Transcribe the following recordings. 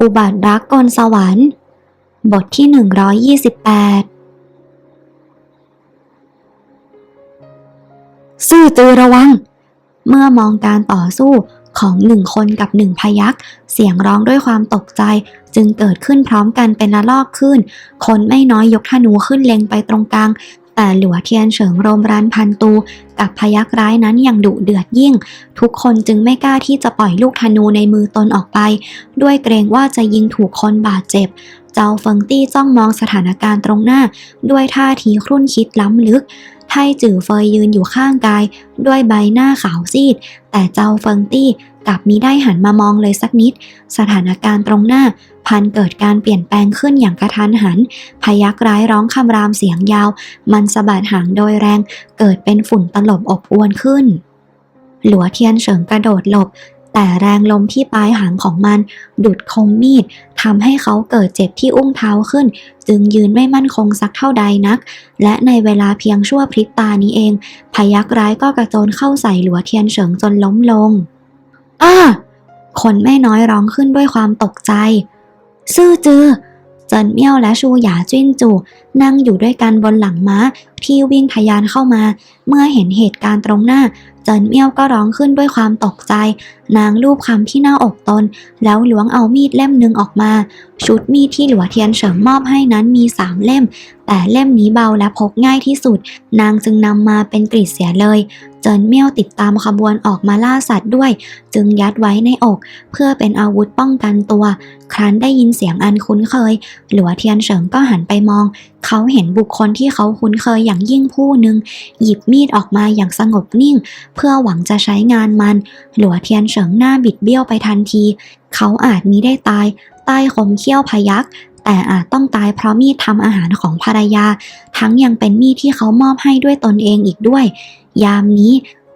อุบัติรักกลสวรรค์ บทที่ 128 ซื่อจือระวัง เมื่อมองการต่อสู้ของหนึ่งคนกับหนึ่งพยักเสียงร้องด้วยความตกใจจึงเกิดขึ้นพร้อมกันเป็นละลอกขึ้น คนไม่น้อยยกธนูขึ้นเล็งไปตรงกลาง แต่หลัวเทียนเฉิงโรมรันพันตู กับพยักร้ายนั้นยังดุเดือดยิ่ง ทุกคนจึงไม่กล้าที่จะปล่อยลูกธนูในมือตนออกไป ด้วยเกรงว่าจะยิงถูกคนบาดเจ็บ เจ้าเฟิงตี้จ้องมองสถานการณ์ตรงหน้า ด้วยท่าทีครุ่นคิดล้ำลึก ไทจือเฟยยืนอยู่ข้างกาย ด้วยใบหน้าขาวซีด แต่เจ้าเฟิงตี้กลับมิได้หันมามองเลยสักนิด สถานการณ์ตรงหน้า พันเกิดการเปลี่ยนแปลงขึ้นอย่างกระทันหัน พยักร้ายร้องคำรามเสียงยาว มันสะบัดหางโดยแรง เกิดเป็นฝุ่นตลบอบอวนขึ้น หลัวเทียนเฉิงกระโดดหลบแต่แรงลมที่ปลายหางของมัน ดุดคมมีด ทำให้เขาเกิดเจ็บที่อุ้งเท้าขึ้น จึงยืนไม่มั่นคงสักเท่าใดนัก และในเวลาเพียงชั่วพริบตานี้เอง พยักร้ายก็กระโจนเข้าใส่หลัวเทียนเฉิงจนล้มลง อ้า คนไม่น้อยร้องขึ้นด้วยความตกใจ ซื่อจือเจินเมี่ยวและชูหยาจิ้นจูนั่งอยู่ด้วยกันบนหลังม้าที่วิ่งทยานเข้ามา เมื่อเห็นเหตุการณ์ตรงหน้า เจินเมี่ยวก็ร้องขึ้นด้วยความตกใจ นางลูบคำที่หน้าอกตน แล้วล้วงเอามีดเล่มหนึ่งออกมา ชุดมีดที่หลัวเทียนเฉิงมอบให้นั้นมีสามเล่ม แต่เล่มนี้เบาและพกง่ายที่สุด นางจึงนำมาเป็นกรีดเสียเลย เจินเมี่ยวติดตามขบวนออกมาล่าสัตว์ด้วย จึงยัดไว้ในอก เพื่อเป็นอาวุธป้องกันตัว ครั้นได้ยินเสียงอันคุ้นเคย หลัวเทียนเฉิงก็หันไปมอง เขาเห็นบุคคลที่เขาคุ้นเคยอย่างยิ่งผู้หนึ่งหยิบมีดออกมาอย่างสงบนิ่ง เพื่อหวังจะใช้งานมัน หลัวเทียนเฉิงหน้าบิดเบี้ยวไปทันที เขาอาจมีได้ตาย ใต้คมเขี้ยวพยักแต่อาจต้องตายเพราะมีดทำอาหารของภรรยา ทั้งยังเป็นมีดที่เขามอบให้ด้วยตนเองอีกด้วย ยามนี้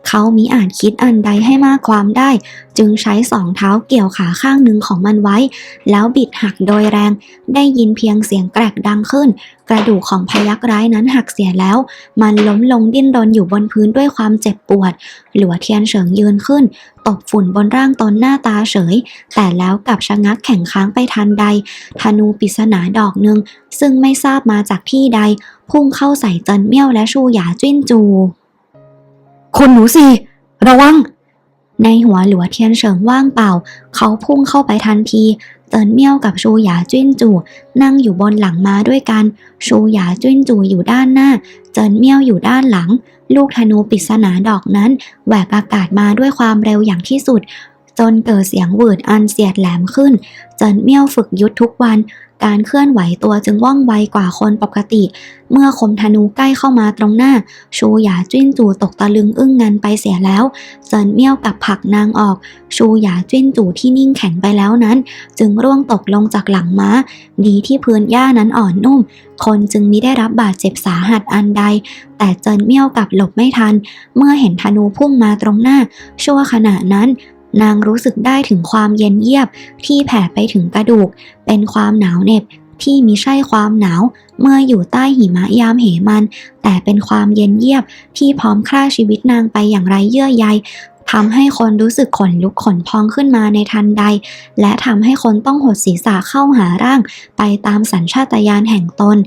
เขามิอาจคิดอันใดให้มากความได้ จึงใช้สองเท้าเกี่ยวขาข้างหนึ่งของมันไว้ แล้วบิดหักโดยแรง ได้ยินเพียงเสียงแกรกดังขึ้น กระดูกของพยักร้ายนั้นหักเสียแล้ว มันล้มลงดิ้นรนอยู่บนพื้นด้วยความเจ็บปวด หลัวเทียนเฉิงยืนขึ้น ตบฝุ่นบนร่างตนหน้าตาเฉย แต่แล้วกลับชะงักแข็งค้างไปทันใด ธนูปริศนาดอกหนึ่งซึ่งไม่ทราบมาจากที่ใด พุ่งเข้าใส่เจินเมี่ยวและชูหยาจิ้นจู คุณหนูสิระวัง ในหัวหลัวเทียนเฉิงว่างเปล่า เขาพุ่งเข้าไปทันทีเจินเมี่ยวกับชูหยาจิ้นจู่นั่งอยู่บนหลังม้าด้วยกัน ชูหยาจิ้นจู่อยู่ด้านหน้า เจินเมี่ยวอยู่ด้านหลัง ลูกธนูปริศนาดอกนั้นแหวกอากาศมาด้วยความเร็วอย่างที่สุด จนเกิดเสียงหวืดอันเสียดแหลมขึ้น เจินเมี่ยวฝึกยุทธทุกวัน การเคลื่อนไหวตัวจึงว่องไวกว่าคนปกติ เมื่อคมธนูใกล้เข้ามาตรงหน้า ชูหยาจิ้นจู่ตกตะลึงอึ้งงันไปเสียแล้ว เจินเมี่ยวกับผักนางออก ชูหยาจิ้นจู่ที่นิ่งแข็งไปแล้วนั้น จึงร่วงตกลงจากหลังม้า ดีที่พื้นหญ้านั้นอ่อนนุ่ม คนจึงมิได้รับบาดเจ็บสาหัสอันใด แต่เจินเมี่ยวกับหลบไม่ทัน เมื่อเห็นธนูพุ่งมาตรงหน้า ชั่วขณะนั้น นางรู้สึกได้ถึงความเย็นเยียบที่แผ่ไปถึงกระดูก เป็นความหนาวเหน็บที่มิใช่ความหนาว เมื่ออยู่ใต้หิมะยามเหมัน แต่เป็นความเย็นเยียบที่พร้อมฆ่าชีวิตนางไปอย่างไรเยื่อใยทำให้คนรู้สึกขนลุกขนพองขึ้นมาในทันใด และทำให้คนต้องหดศีรษะเข้าหาร่าง ไปตามสัญชาตญาณแห่งตน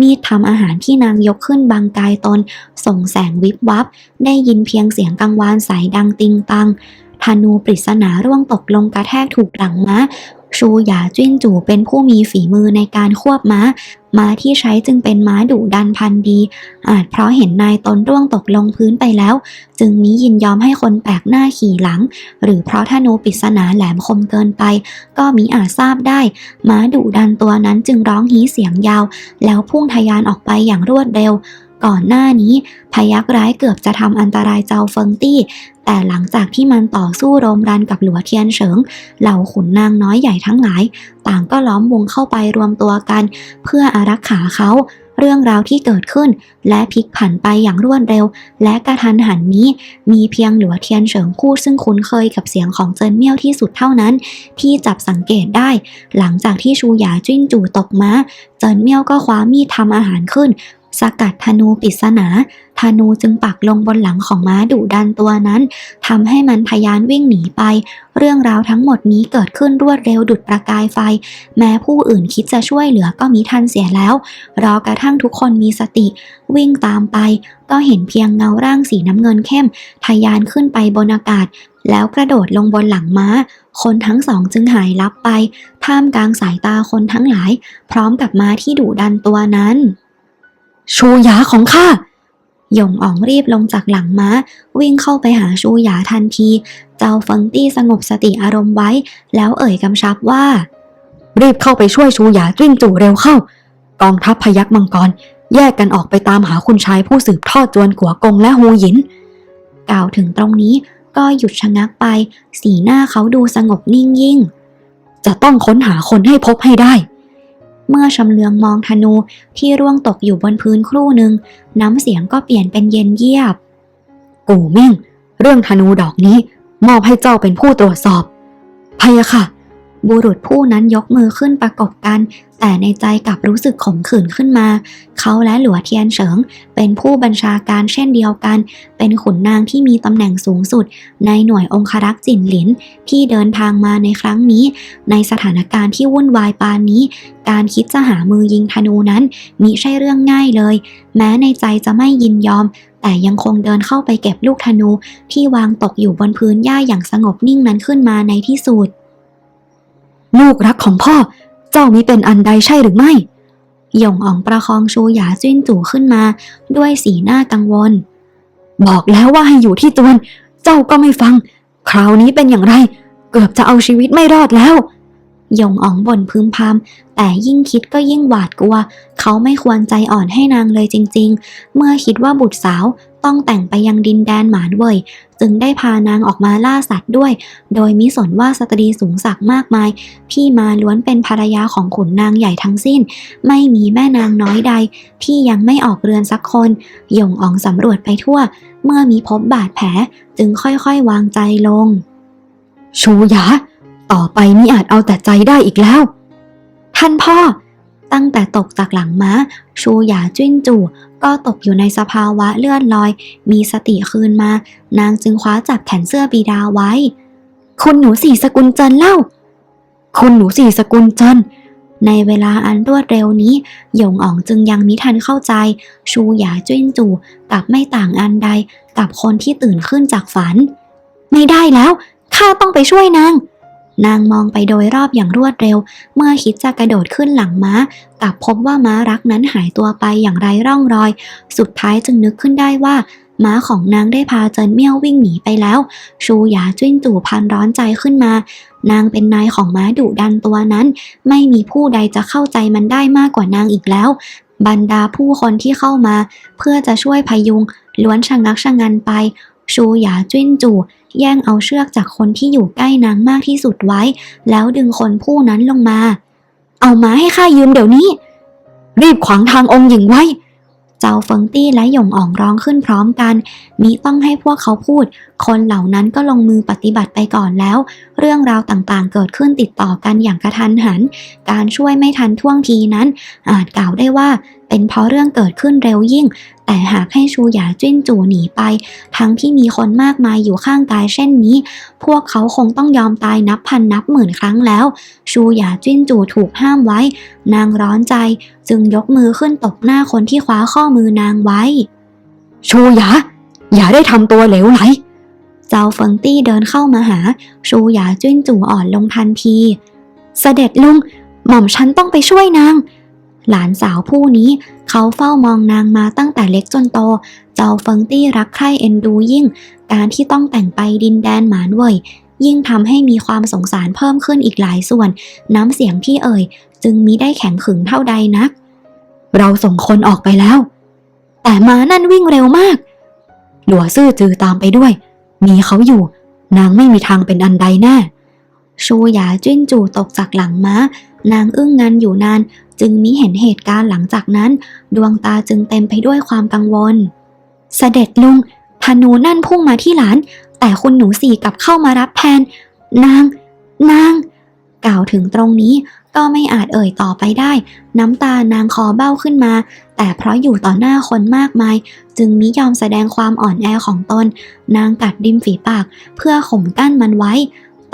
มีดทำอาหารที่นางยกขึ้นบังกายตน ส่งแสงวิบวับ ได้ยินเพียงเสียงกังวานใสดังติงตัง ธนูปริศนาร่วงตกลงกระแทกถูกหลังม้าชูหยาจิ้นจู่เป็นผู้มีฝีมือในการควบม้า ม้าที่ใช้จึงเป็นม้าดุดันพันธ์ดี อาจเพราะเห็นนายตนร่วงตกลงพื้นไปแล้ว จึงมิยินยอมให้คนแปลกหน้าขี่หลัง หรือเพราะธนูปริศนาแหลมคมเกินไป ก็มิอาจทราบได้ ม้าดุดันตัวนั้นจึงร้องฮีเสียงยาว แล้วพุ่งทะยานออกไปอย่างรวดเร็วก่อนหน้านี้พยักร้ายเกือบจะทำอันตรายเจ้าเฟิงตี้ แต่หลังจากที่มันต่อสู้โรมรันกับหลัวเทียนเฉิง เหล่าขุนนางน้อยใหญ่ทั้งหลาย ต่างก็ล้อมวงเข้าไปรวมตัวกัน เพื่ออารักขาเขา เรื่องราวที่เกิดขึ้น และพลิกผันไปอย่างรวดเร็ว และกระทันหันนี้ มีเพียงหลัวเทียนเฉิงผู้ซึ่งคุ้นเคยกับเสียงของเจินเมี่ยวที่สุดเท่านั้น ที่จับสังเกตได้ หลังจากที่ชูหยาจิ้นจู่ตกม้า เจินเมี่ยวก็คว้ามีดทำอาหารขึ้น สกัดธนูปริศนา ธนูจึงปักลงบนหลังของม้าดุดันตัวนั้นทำให้มันทยานวิ่งหนีไป เรื่องราวทั้งหมดนี้เกิดขึ้นรวดเร็วดุดประกายไฟ แม้ผู้อื่นคิดจะช่วยเหลือก็มิทันเสียแล้ว รอกระทั่งทุกคนมีสติ วิ่งตามไป ก็เห็นเพียงเงาร่างสีน้ำเงินเข้ม ทยานขึ้นไปบนอากาศ แล้วกระโดดลงบนหลังม้า คนทั้งสองจึงหายลับไป ท่ามกลางสายตาคนทั้งหลาย พร้อมกับม้าที่ดุดันตัวนั้น ชูหยาของข้าหยงอ๋องรีบลงจากหลังม้า วิ่งเข้าไปหาชูหยาทันที เจ้าเฟิงตี้สงบสติอารมณ์ไว้ แล้วเอ่ยกำชับว่า รีบเข้าไปช่วยชูหยาจิ้นจู่เร็วเข้า กองทัพพยักมังกร แยกกันออกไปตามหาคุณชายผู้สืบทอดจวนกัวกงและฮูหยิน กล่าวถึงตรงนี้ก็หยุดชะงักไป สีหน้าเขาดูสงบนิ่งยิ่ง จะต้องค้นหาคนให้พบให้ได้ เมื่อชำเลืองมองธนูที่ร่วงตกอยู่บนพื้นครู่หนึ่งน้ำเสียงก็เปลี่ยนเป็นเย็นเยียบ กูเม่ง เรื่องธนูดอกนี้ มอบให้เจ้าเป็นผู้ตรวจสอบพะยะค่ะ บุรุษผู้นั้นยกมือขึ้นประกบกัน แต่ในใจกลับรู้สึกขมขื่นขึ้นมา เขาและหลัวเทียนเฉิง เป็นผู้บัญชาการเช่นเดียวกัน เป็นขุนนางที่มีตำแหน่งสูงสุด ในหน่วยองครักษ์จินหลินที่เดินทางมาในครั้งนี้ ในสถานการณ์ที่วุ่นวายปานนี้ การคิดจะหามือยิงธนูนั้นมิใช่เรื่องง่ายเลย แม้ในใจจะไม่ยินยอมแต่ยังคงเดินเข้าไปเก็บลูกธนูที่วางตกอยู่บนพื้นหญ้าอย่างสงบนิ่งนั้นขึ้นมาในที่สุด ลูกรักของพ่อ เจ้ามิเป็นอันใดใช่หรือไม่หยงอ๋องประคองชูหยาจิ้นจู่ขึ้นมา ด้วยสีหน้ากังวล บอกแล้วว่าให้อยู่ที่จวน เจ้าก็ไม่ฟัง คราวนี้เป็นอย่างไร เกือบจะเอาชีวิตไม่รอดแล้วหยงอ๋องบ่นพึมพำแต่ยิ่งคิดก็ยิ่งหวาดกลัว เขาไม่ควรใจอ่อนให้นางเลยจริง ๆ เมื่อคิดว่าบุตรสาวต้องแต่งไปยังดินแดนหมานเว่ย จึงได้พานางออกมาล่าสัตว์ด้วย โดยมิสนว่าสตรีสูงศักดิ์มากมายที่มาล้วนเป็นภรรยาของขุนนางใหญ่ทั้งสิ้น ไม่มีแม่นางน้อยใด ที่ยังไม่ออกเรือนสักคนยงอองสำรวจไปทั่ว เมื่อมีพบบาดแผลจึงค่อยๆวางใจลง ชูยาต่อไปมิอาจเอาแต่ใจได้อีกแล้ว ท่านพ่อ ตั้งแต่ตกจากหลังม้า ชูหยาจิ้นจู่ ก็ตกอยู่ในสภาวะเลื่อดลอย มีสติคืนมา นางจึงคว้าจับแขนเสื้อบิดาไว้ คุณหนูสี่สกุลเจินเล่า คุณหนูสี่สกุลเจินในเวลาอันรวดเร็วนี้ หยงอ๋องจึงยังมิทันเข้าใจ ชูหยาจิ้นจู่กับไม่ต่างอันใดกับคนที่ตื่นขึ้นจากฝัน ไม่ได้แล้วข้าต้องไปช่วยนาง นางมองไปโดยรอบอย่างรวดเร็ว เมื่อคิดจะกระโดดขึ้นหลังม้า กลับพบว่าม้ารักนั้นหายตัวไปอย่างไรร่องรอย สุดท้ายจึงนึกขึ้นได้ว่า ม้าของนางได้พาเจินเมี่ยววิ่งหนีไปแล้ว ชูหยาจิ้นจู่พันร้อนใจขึ้นมา นางเป็นนายของม้าดุดันตัวนั้น ไม่มีผู้ใดจะเข้าใจมันได้มากกว่านางอีกแล้ว บรรดาผู้คนที่เข้ามา เพื่อจะช่วยพยุงล้วนชะงักชะงันไป ชูหยาจิ้นจู่แย่งเอาเชือกจากคนที่อยู่ใกล้นางมากที่สุดไว้ แล้วดึงคนผู้นั้นลงมา เอามาให้ข้ายืมเดี๋ยวนี้ รีบขวางทางองค์หญิงไว้ เจ้าเฟิงตี้และหยงอ่องร้องขึ้นพร้อมกัน มิต้องให้พวกเขาพูด คนเหล่านั้นก็ลงมือปฏิบัติไปก่อนแล้ว เรื่องราวต่างๆ เกิดขึ้นติดต่อกันอย่างกระทันหัน การช่วยไม่ทันท่วงทีนั้น อาจกล่าวได้ว่า เป็นเพราะเรื่องเกิดขึ้นเร็วยิ่ง แต่หากให้ชูหยาจิ้นจู่หนีไป ทั้งที่มีคนมากมายอยู่ข้างกายเช่นนี้ พวกเขาคงต้องยอมตายนับพันนับหมื่นครั้งแล้ว ชูหยาจิ้นจู่ถูกห้ามไว้ นางร้อนใจจึงยกมือขึ้นตบหน้าคนที่คว้าข้อมือนางไว้ ชูหยาอย่าได้ทำตัวเหลวไหล เจ้าเฟิงตี้เดินเข้ามาหา ชูหยาจิ้นจู่อ่อนลงทันที เสด็จลุงหม่อมฉันต้องไปช่วยนาง หลานสาวผู้นี้ เขาเฝ้ามองนางมาตั้งแต่เล็กจนโต เจ้าเฟิงตี้รักใคร่เอ็นดูยิ่ง การที่ต้องแต่งไปดินแดนหมานเว่ยยิ่งทำให้มีความสงสารเพิ่มขึ้นอีกหลายส่วน น้ำเสียงที่เอ่ย จึงมิได้แข็งขึงเท่าใดนัก เราส่งคนออกไปแล้ว แต่ม้านั่นวิ่งเร็วมาก หลัวซื่อจือตามไปด้วย มีเขาอยู่ นางไม่มีทางเป็นอันใดแน่ชูหยาจิ้นจู่ตกจากหลังม้า นางอึ้งงันอยู่นาน จึงมิเห็นเหตุการณ์หลังจากนั้น ดวงตาจึงเต็มไปด้วยความกังวล เสด็จลุงธนูนั่นพุ่งมาที่หลาน แต่คุณหนูสี่กลับเข้ามารับแทน นาง นาง กล่าวถึงตรงนี้ก็ไม่อาจเอ่ยต่อไปได้ น้ำตานางคอเบ้าขึ้นมา แต่เพราะอยู่ต่อหน้าคนมากมาย จึงมิยอมแสดงความอ่อนแอของตน นางกัดริมฝีปาก เพื่อข่มกั้นมันไว้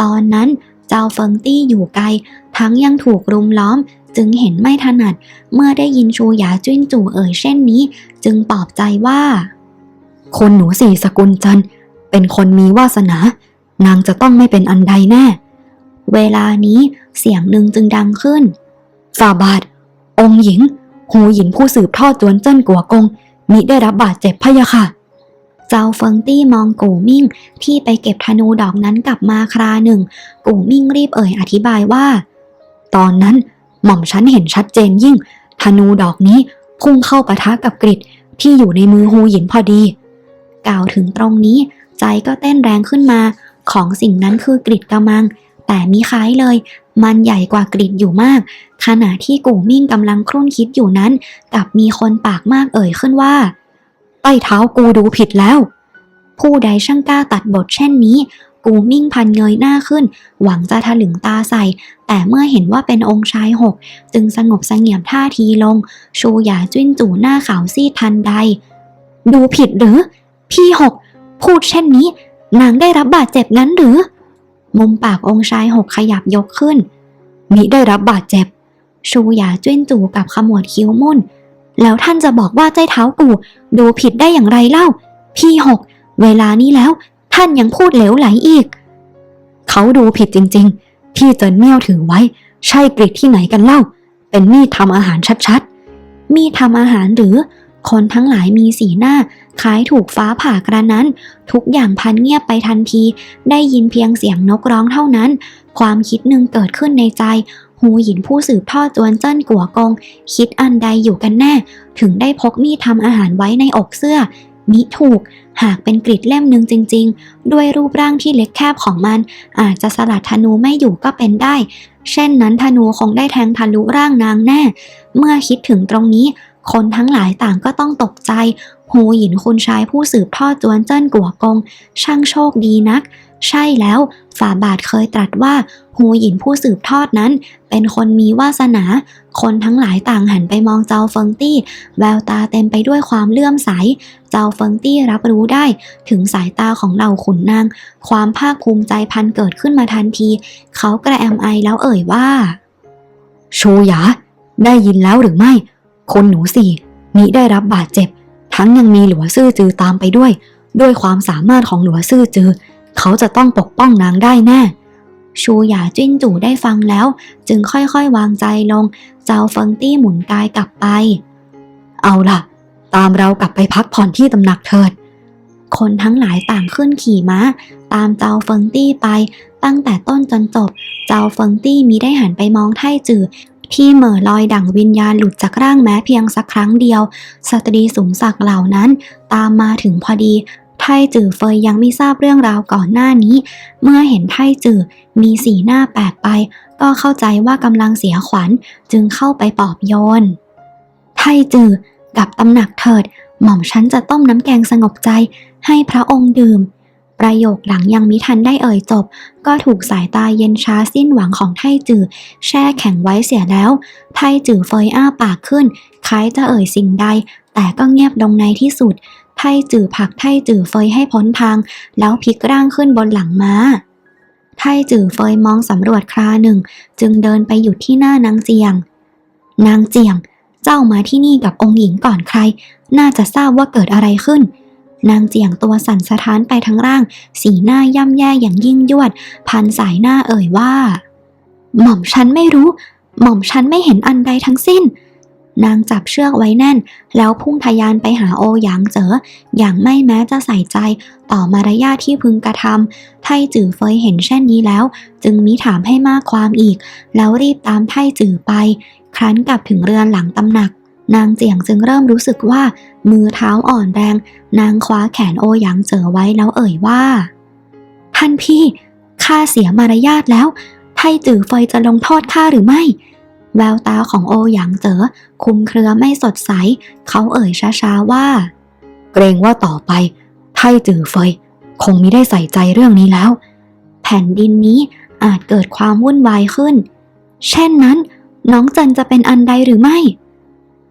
ตอนนั้นเจ้าเฟิงตี้อยู่ไกล ทั้งยังถูกรุมล้อม จึงเห็นไม่ถนัด เมื่อได้ยินชูหยาจิ้นจู่เอ่ยเช่นนี้ จึงปลอบใจว่า คนหนูสี่สกุลจันเป็นคนมีวาสนา นางจะต้องไม่เป็นอันใดแน่ เวลานี้เสียงหนึ่งจึงดังขึ้นฝ่าบาท องหญิง หูหญิงผู้สืบทอดจวนเจิ้นกัวกงมิได้รับบาดเจ็บพะยะค่ะ เจ้าเฟิงตี้มองกูมิ่งที่ไปเก็บธนูดอกนั้นกลับมาคราหนึ่ง กูมิ่งรีบเอ่ยอธิบายว่า ตอนนั้นหม่อมฉันเห็นชัดเจนยิ่ง ธนูดอกนี้พุ่งเข้าปะทะกับกริดที่อยู่ในมือหูหยินพอดี กล่าวถึงตรงนี้ใจก็เต้นแรงขึ้นมา ของสิ่งนั้นคือกริดกำมัง แต่มิคล้ายเลย มันใหญ่กว่ากริดอยู่มาก ขณะที่กูมิ่งกำลังครุ่นคิดอยู่นั้นกลับมีคนปากมากเอ่ยขึ้นว่าใต้เท้ากูดูผิดแล้ว ผู้ใดช่างกล้าตัดบทเช่นนี้ กูมิ่งพันเงยหน้าขึ้น หวังจะถลึงตาใส่ แต่เมื่อเห็นว่าเป็นองค์ชายหก จึงสงบสงี่ยมท่าทีลง ชูหยาจิ้นจู่หน้าขาวซีดทันใด ดูผิดหรือ พี่หก พูดเช่นนี้ นางได้รับบาดเจ็บงั้นหรือ มุมปากองค์ชายหกขยับยกขึ้น มิได้รับบาดเจ็บ ชูหยาจิ้นจู่กับขมวดคิ้วมุ่น แล้วท่านจะบอกว่าใจเท้ากู ดูผิดได้อย่างไรเล่า พี่หก เวลานี้แล้ว ท่านยังพูดเหลวไหลอีก เขาดูผิดจริงๆ ที่เจินเมี่ยวถือไว้ ใช่กริดที่ไหนกันเล่า เป็นมีดทำอาหารชัดๆ มีดทำอาหารหรือ คนทั้งหลายมีสีหน้า คล้ายถูกฟ้าผ่ากระนั้น ทุกอย่างพันเงียบไปทันที ได้ยินเพียงเสียงนกร้องเท่านั้น ความคิดหนึ่งเกิดขึ้นในใจหูหยินผู้สืบทอดจวนเจิ้นกัวกง คิดอันใดอยู่กันแน่ ถึงได้พกมีดทำอาหารไว้ในอกเสื้อ มิถูก หากเป็นกริดเล่มหนึ่งจริง ๆ ด้วยรูปร่างที่เล็กแคบของมัน อาจจะสลัดธนูไม่อยู่ก็เป็นได้ เช่นนั้นธนูคงได้แทงทะลุร่างนางแน่ เมื่อคิดถึงตรงนี้ คนทั้งหลายต่างก็ต้องตกใจ หูหยินคุณชายผู้สืบทอดจวนเจิ้นกัวกง ช่างโชคดีนัก ใช่แล้วฝ่าบาทเคยตรัสว่าหูหยินผู้สืบทอดนั้น เป็นคนมีวาสนา คนทั้งหลายต่างหันไปมองเจ้าเฟิงตี้ แววตาเต็มไปด้วยความเลื่อมใส เจ้าเฟิงตี้รับรู้ได้ ถึงสายตาของเหล่าขุนนาง ความภาคภูมิใจพันเกิดขึ้นมาทันที เขากระแอมไอแล้วเอ่ยว่าๆชูหยา ได้ยินแล้วหรือไม่ คนหนูสี่มิได้รับบาดเจ็บ ทั้งยังมีหลัวซื่อจือตามไปด้วย ด้วยความสามารถของหลัวซื่อจือ เขาจะต้องปกป้องนางได้แน่ ชูหยาจิ้นจู่ได้ฟังแล้ว จึงค่อยๆวางใจลง เจ้าเฟิงตี้หมุนกายกลับไป เอาล่ะ ตามเรากลับไปพักผ่อนที่ตำหนักเถิด คนทั้งหลายต่างขึ้นขี่ม้า ตามเจ้าเฟิงตี้ไป ตั้งแต่ต้นจนจบ เจ้าเฟิงตี้มีได้หันไปมองไท่จือที่เหม่อลอยดั่งวิญญาณหลุดจากร่างแม้เพียงสักครั้งเดียว สตรีสูงศักดิ์เหล่านั้น ตามมาถึงพอดี ไทจือเฟยยังไม่ทราบเรื่องราวก่อนหน้านี้ เมื่อเห็นไทจือมีสีหน้าแปลกไป ก็เข้าใจว่ากำลังเสียขวัญจึงเข้าไปปลอบโยน ไทจือกับตำหนักเถิด หม่อมฉันจะต้มน้ำแกงสงบใจให้พระองค์ดื่ม ประโยคหลังยังมิทันได้เอ่ยจบ ก็ถูกสายตาเย็นชาสิ้นหวังของไทจือแช่แข็งไว้เสียแล้ว ไทจือเฟยอ้าปากขึ้น คล้ายจะเอ่ยสิ่งใด แต่ก็เงียบลงในที่สุด ไท่จือผักไท่จือเฟยให้พ้นทาง แล้วพลิกร่างขึ้นบนหลังม้า ไท่จือเฟยมองสำรวจคราหนึ่ง จึงเดินไปหยุดที่หน้านางเจียง นางเจียง เจ้ามาที่นี่กับองค์หญิงก่อนใคร น่าจะทราบว่าเกิดอะไรขึ้น นางเจียงตัวสั่นสะท้านไปทั้งร่าง สีหน้าย่ำแย่อย่างยิ่งยวด พันสายหน้าเอ่ยว่า หม่อมฉันไม่รู้ หม่อมฉันไม่เห็นอันใดทั้งสิ้น นางจับเชือกไว้แน่น แล้วพุ่งทะยานไปหาโอหยางเจ๋ออย่างไม่แม้จะใส่ใจต่อมารยาทที่พึงกระทำไทจือเฟยเห็นเช่นนี้แล้ว จึงมิถามให้มากความอีก แล้วรีบตามไทจือไป ครั้นกลับถึงเรือนหลังตำหนัก นางเจียงจึงเริ่มรู้สึกว่า มือเท้าอ่อนแรง นางคว้าแขนโอหยางเจ๋อไว้แล้วเอ่ยว่า ท่านพี่ข้าเสียมารยาทแล้วไทจือเฟยจะลงโทษข้าหรือไม่ แววตาของโอหยางเจ๋อคุมเครือไม่สดใส เขาเอ่ยช้าๆว่า เกรงว่าต่อไป ไทจือเฟย คงมิได้ใส่ใจเรื่องนี้แล้ว แผ่นดินนี้อาจเกิดความวุ่นวายขึ้น เช่นนั้น น้องจันจะเป็นอันใดหรือไม่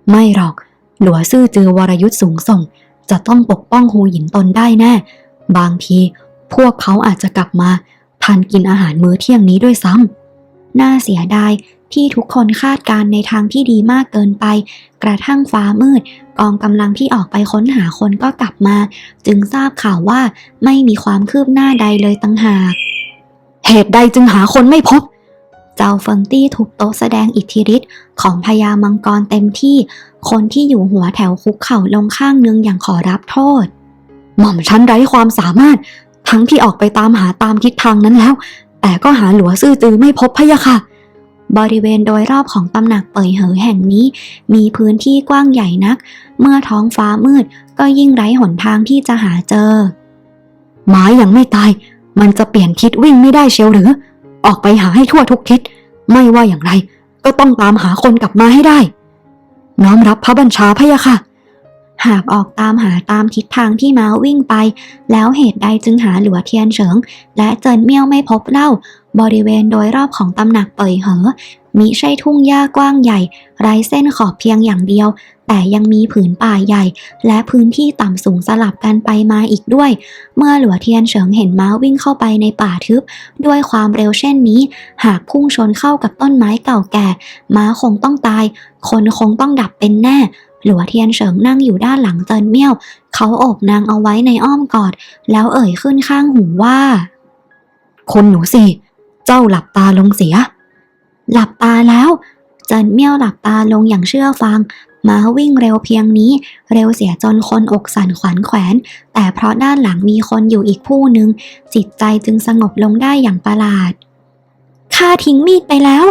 ไม่หรอก หลัวซื่อจือวรยุทธ์สูงส่ง จะต้องปกป้องฮูหยินตนได้แน่ บางที พวกเขาอาจจะกลับมาทันกินอาหารมื้อเที่ยงนี้ด้วยซ้ำน่าเสียดาย ที่ทุกคนคาดการณ์ในทางที่ดีมากเกินไป กระทั่งฟ้ามืด กองกำลังที่ออกไปค้นหาคนก็กลับมา จึงทราบข่าวว่าไม่มีความคืบหน้าใดเลยตั้งหาก เหตุใดจึงหาคนไม่พบ เจ้าเฟิงตี้ทุบโต๊ะแสดงอิทธิฤทธิ์ของพญามังกรเต็มที่ คนที่อยู่หัวแถวคุกเข่าลงข้างนึงอย่างขอรับโทษ หม่อมชั้นไร้ความสามารถ ทั้งที่ออกไปตามหาตามทิศทางนั้นแล้ว แต่ก็หาหลัวซื่อจือไม่พบพะยะค่ะ บริเวณโดยรอบของตำหนักเป่ยเหอแห่งนี้ มีพื้นที่กว้างใหญ่นัก เมื่อท้องฟ้ามืดก็ยิ่งไร้หนทางที่จะหาเจอ หมายังไม่ตาย มันจะเปลี่ยนทิศวิ่งไม่ได้เชียวหรือ ออกไปหาให้ทั่วทุกทิศ ไม่ว่าอย่างไร ก็ต้องตามหาคนกลับมาให้ได้ น้อมรับพระบัญชาพะยะค่ะหากออกตามหาตามทิศทางที่ม้าวิ่งไป แล้วเหตุใดจึงหาหลัวเทียนเฉิง และเจินเมี่ยวไม่พบเล่า บริเวณโดยรอบของตำหนักเป่ยเหอ มิใช่ทุ่งหญ้ากว้างใหญ่ ไร้เส้นขอบเพียงอย่างเดียว แต่ยังมีผืนป่าใหญ่ และพื้นที่ต่ำสูงสลับกันไปมาอีกด้วย เมื่อหลัวเทียนเฉิงเห็นม้าวิ่งเข้าไปในป่าทึบ ด้วยความเร็วเช่นนี้ หากพุ่งชนเข้ากับต้นไม้เก่าแก่ ม้าคงต้องตาย คนคงต้องดับเป็นแน่หลัวเทียนเฉิงนั่งอยู่ด้านหลังเจินเมี่ยว เขาโอบนางเอาไว้ในอ้อมกอด แล้วเอ่ยขึ้นข้างหูว่า คนหนูสิ เจ้าหลับตาลงเสีย หลับตาแล้วเจินเมี่ยวหลับตาลงอย่างเชื่อฟัง ม้าวิ่งเร็วเพียงนี้ เร็วเสียจนคนอกสั่นขวัญแขวน แต่เพราะด้านหลังมีคนอยู่อีกผู้หนึ่งจิตใจจึงสงบลงได้อย่างประหลาดข้าทิ้งมีดไปแล้ว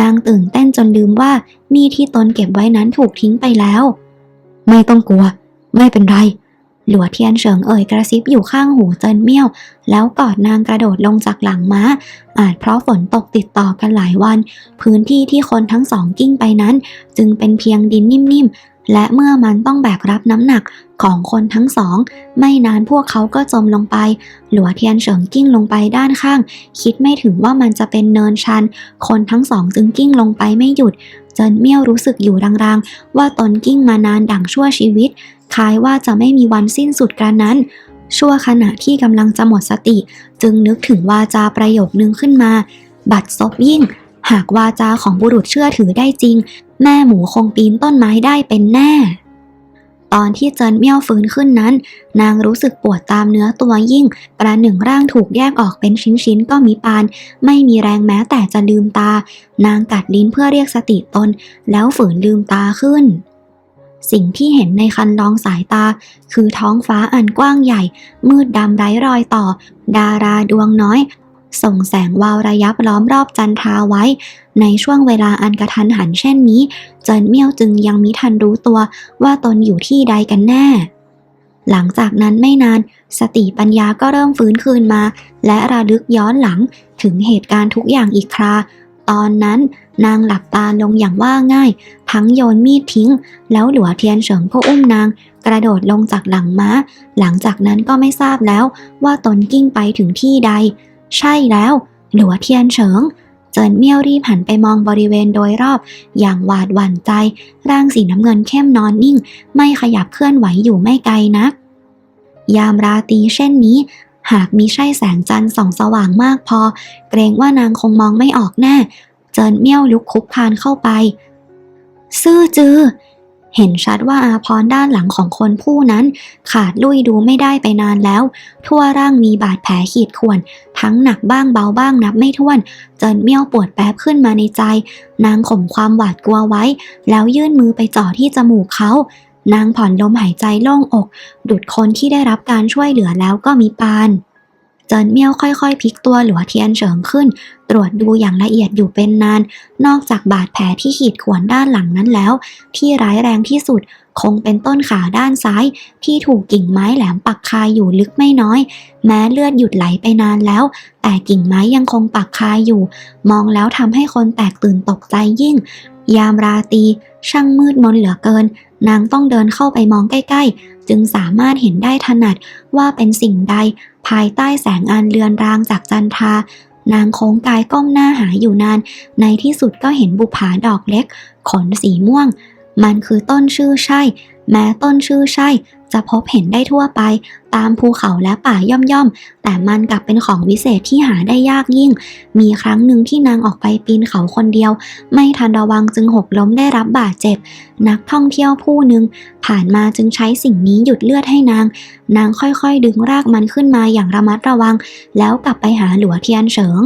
นางตื่นเต้นจนลืมว่ามีดที่ตนเก็บไว้นั้นถูกทิ้งไปแล้ว ไม่ต้องกลัว ไม่เป็นไร หลัวเทียนเฉิงเอ่ยกระซิบอยู่ข้างหูเจินเมี่ยว แล้วกอดนางกระโดดลงจากหลังม้า อาจเพราะฝนตกติดต่อกันหลายวัน พื้นที่ที่คนทั้งสองกิ้งไปนั้น จึงเป็นเพียงดินนิ่มๆ และเมื่อมันต้องแบกรับน้ำหนักของคนทั้งสอง ไม่นานพวกเขาก็จมลงไป หลัวเทียนเฉิงกิ้งลงไปด้านข้าง คิดไม่ถึงว่ามันจะเป็นเนินชัน คนทั้งสองจึงกิ้งลงไปไม่หยุด เจินเมี่ยวรู้สึกอยู่รางๆ ว่าตนกิ้งมานานดั่งชั่วชีวิต คล้ายว่าจะไม่มีวันสิ้นสุดการนั้น ชั่วขณะที่กำลังจะหมดสติ จึงนึกถึงวาจาประโยคนึงขึ้นมา บัดซบยิ่ง หากวาจาของบุรุษเชื่อถือได้จริง แม่หมูคงปีนต้นไม้ได้เป็นแน่ ตอนที่เจินเมี่ยวฟื้นขึ้นนั้น นางรู้สึกปวดตามเนื้อตัวยิ่ง ประหนึ่งร่างถูกแยกออกเป็นชิ้นๆ ก็มีปาน ไม่มีแรงแม้แต่จะลืมตา นางกัดลิ้นเพื่อเรียกสติตน แล้วฝืนลืมตาขึ้นสิ่งที่เห็นในคันลองสายตา คือท้องฟ้าอันกว้างใหญ่ มืดดำไร้รอยต่อ ดาราดวงน้อย ส่งแสงวาวระยับล้อมรอบจันทราไว้ ในช่วงเวลาอันกระทันหันเช่นนี้ เจินเมี่ยวจึงยังมิทันรู้ตัวว่าตนอยู่ที่ใดกันแน่ หลังจากนั้นไม่นาน สติปัญญาก็เริ่มฟื้นคืนมา และระลึกย้อนหลังถึงเหตุการณ์ทุกอย่างอีกครา ตอนนั้นนางหลับตาลงอย่างว่าง่าย ทั้งโยนมีดทิ้ง แล้วหลัวเทียนเฉิงก็อุ้มนาง กระโดดลงจากหลังม้า หลังจากนั้นก็ไม่ทราบแล้วว่าตนกิ้งไปถึงที่ใด ใช่แล้วหลัวเทียนเฉิง เจินเมี่ยวรีบหันไปมองบริเวณโดยรอบ อย่างหวาดหวั่นใจ ร่างสีน้ำเงินเข้มนอนนิ่ง ไม่ขยับเคลื่อนไหวอยู่ไม่ไกลนัก ยามราตรีเช่นนี้ หากมีใช่แสงจันทร์ส่องสว่างมากพอ เกรงว่านางคงมองไม่ออกแน่ เจินเมี่ยวลุกคุกคานเข้าไป ซื่อจือ เห็นชัดว่าอาพรด้านหลังของคนผู้นั้น ขาดลุยดูไม่ได้ไปนานแล้ว ทั่วร่างมีบาดแผลขีดข่วน ทั้งหนักบ้างเบาบ้างนับไม่ถ้วน จนเมี่ยวปวดแป๊บขึ้นมาในใจ นางข่มความหวาดกลัวไว้ แล้วยื่นมือไปจ่อที่จมูกเขานางผ่อนลมหายใจโล่งอก ดุดคนที่ได้รับการช่วยเหลือแล้วก็มีปาน เจินเมี่ยวค่อยๆพลิกตัวหลัวเทียนเฉิงขึ้น ตรวจดูอย่างละเอียดอยู่เป็นนาน นอกจากบาดแผลที่ขีดข่วนด้านหลังนั้นแล้ว ที่ร้ายแรงที่สุดคงเป็นต้นขาด้านซ้าย ที่ถูกกิ่งไม้แหลมปักคาอยู่ลึกไม่น้อย แม้เลือดหยุดไหลไปนานแล้ว แต่กิ่งไม้ยังคงปักคาอยู่ มองแล้วทำให้คนแตกตื่นตกใจยิ่ง ยามราตรีช่างมืดมนเหลือเกิน นางต้องเดินเข้าไปมองใกล้ ๆ จึงสามารถเห็นได้ถนัดว่าเป็นสิ่งใด ภายใต้แสงอันเลือนรางจากจันทรา นางโค้งกายก้มหน้าหาอยู่นาน ในที่สุดก็เห็นบุผาดอกเล็ก ขนสีม่วง มันคือต้นชื่อใช่ แม้ต้นชื่อใช่ จะพบเห็นได้ทั่วไป ตามภูเขาและป่าย่อมๆ แต่มันกลับเป็นของวิเศษที่หาได้ยากยิ่ง มีครั้งหนึ่งที่นางออกไปปีนเขาคนเดียว ไม่ทันระวังจึงหกล้มได้รับบาดเจ็บ นักท่องเที่ยวผู้หนึ่งผ่านมาจึงใช้สิ่งนี้หยุดเลือดให้นาง นางค่อยๆ ดึงรากมันขึ้นมาอย่างระมัดระวัง แล้วกลับไปหาหลัวเทียนเฉิง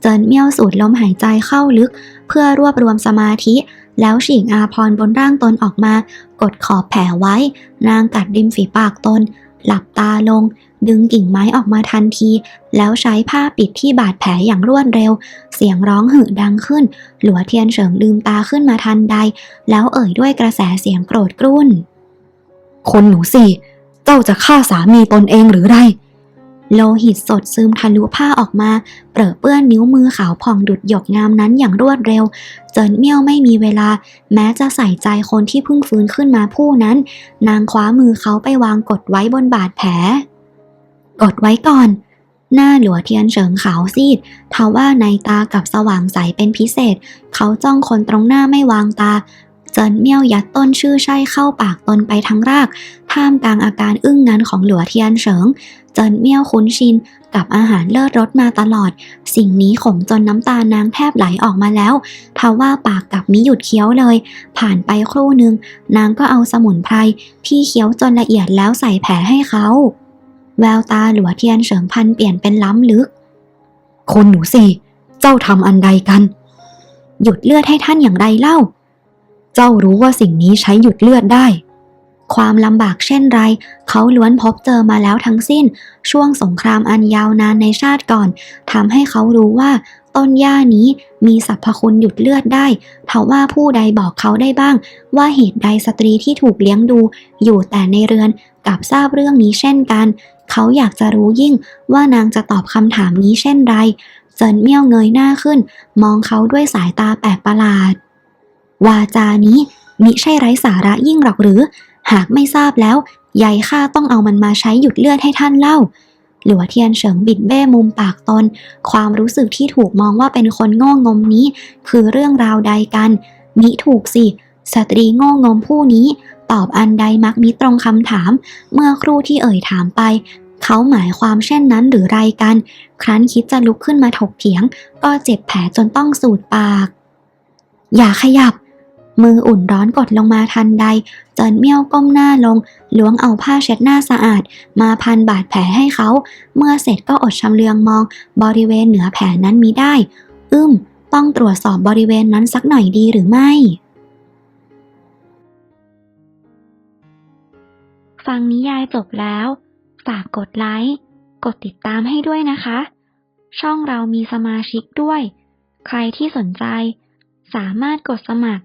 เจินเมี่ยวสูดลมหายใจเข้าลึก เพื่อรวบรวมสมาธิ แล้วฉีกอาพรบนร่างตนออกมา กดขอบแผลไว้ นางกัดริมฝีปากตน หลับตาลง ดึงกิ่งไม้ออกมาทันที แล้วใช้ผ้าปิดที่บาดแผลอย่างรวดเร็ว เสียงร้องหึดังขึ้น หลัวเทียนเฉิงลืมตาขึ้นมาทันใด แล้วเอ่ยด้วยกระแสเสียงโกรธกรุ่น คนหนูสิ เจ้าจะฆ่าสามีตนเองหรือไร โลหิตสดซึมทะลุผ้าออกมา เปรอะเปื้อนนิ้วมือขาวผ่องดุดหยกงามนั้นอย่างรวดเร็ว เจินเมี่ยวไม่มีเวลา แม้จะใส่ใจคนที่เพิ่งฟื้นขึ้นมาผู้นั้น นางคว้ามือเขาไปวางกดไว้บนบาดแผล กดไว้ก่อน หน้าหลัวเทียนเฉิงขาวซีดทว่าในตากับสว่างใสเป็นพิเศษ เขาจ้องคนตรงหน้าไม่วางตาเจินเมี่ยวยัดต้นชื่อใช่เข้าปากตนไปทั้งราก ท่ามกลางอาการอึ้งงันของหลัวเทียนเฉิง เจินเมี่ยวคุ้นชินกับอาหารเลิศรสมาตลอด สิ่งนี้ขมจนน้ำตานางแทบไหลออกมาแล้วทว่าปากกับมิหยุดเคี้ยวเลย ผ่านไปครู่หนึ่งนางก็เอาสมุนไพรที่เคี้ยวจนละเอียดแล้วใส่แผลให้เขา แววตาหลัวเทียนเฉิงพันเปลี่ยนเป็นล้ำลึก คนหนูสิเจ้าทำอันใดกัน หยุดเลือดให้ท่านอย่างไรเล่า เจ้ารู้ว่าสิ่งนี้ใช้หยุดเลือดได้ ความลำบากเช่นไร เขาล้วนพบเจอมาแล้วทั้งสิ้น ช่วงสงครามอันยาวนานในชาติก่อนทำให้เขารู้ว่า ต้นหญ้านี้มีสรรพคุณหยุดเลือดได้เทว่าผู้ใดบอกเขาได้บ้าง ว่าเหตุใดสตรีที่ถูกเลี้ยงดู อยู่แต่ในเรือนกลับทราบเรื่องนี้เช่นกัน เขาอยากจะรู้ยิ่งว่านางจะตอบคำถามนี้เช่นไรเจินเมี่ยวเงยหน้าขึ้น มองเขาด้วยสายตาแปลกประหลาด วาจานี้มิใช่ไร้สาระยิ่งหรอกหรือ หากไม่ทราบแล้วยายข้าต้องเอามันมาใช้หยุดเลือดให้ท่านเล่า หลัวเทียนเฉิงบิดเบ้มุมปากตน ความรู้สึกที่ถูกมองว่าเป็นคนโง่งมนี้ คือเรื่องราวใดกันมิถูกสิ สตรีโง่งมผู้นี้ ตอบอันใดมักมิตรงคำถาม เมื่อครู่ที่เอ่ยถามไป เขาหมายความเช่นนั้นหรือไรกัน ครั้นคิดจะลุกขึ้นมาถกเถียง ก็เจ็บแผลจนต้องสูดปาก อย่าขยับ มืออุ่นร้อนกดลงมาทันใด เจินเมี่ยวก้มหน้าลง ล้วงเอาผ้าเช็ดหน้าสะอาด มาพันบาดแผลให้เขา เมื่อเสร็จก็อดชำเลืองมอง บริเวณเหนือแผลนั้นมิได้ อึ้ม ต้องตรวจสอบบริเวณนั้นสักหน่อยดีหรือไม่ ฟังนิยายจบแล้ว ฝากกดไลค์ กดติดตามให้ด้วยนะคะ ช่องเรามีสมาชิกด้วย ใครที่สนใจ สามารถกดสมัคร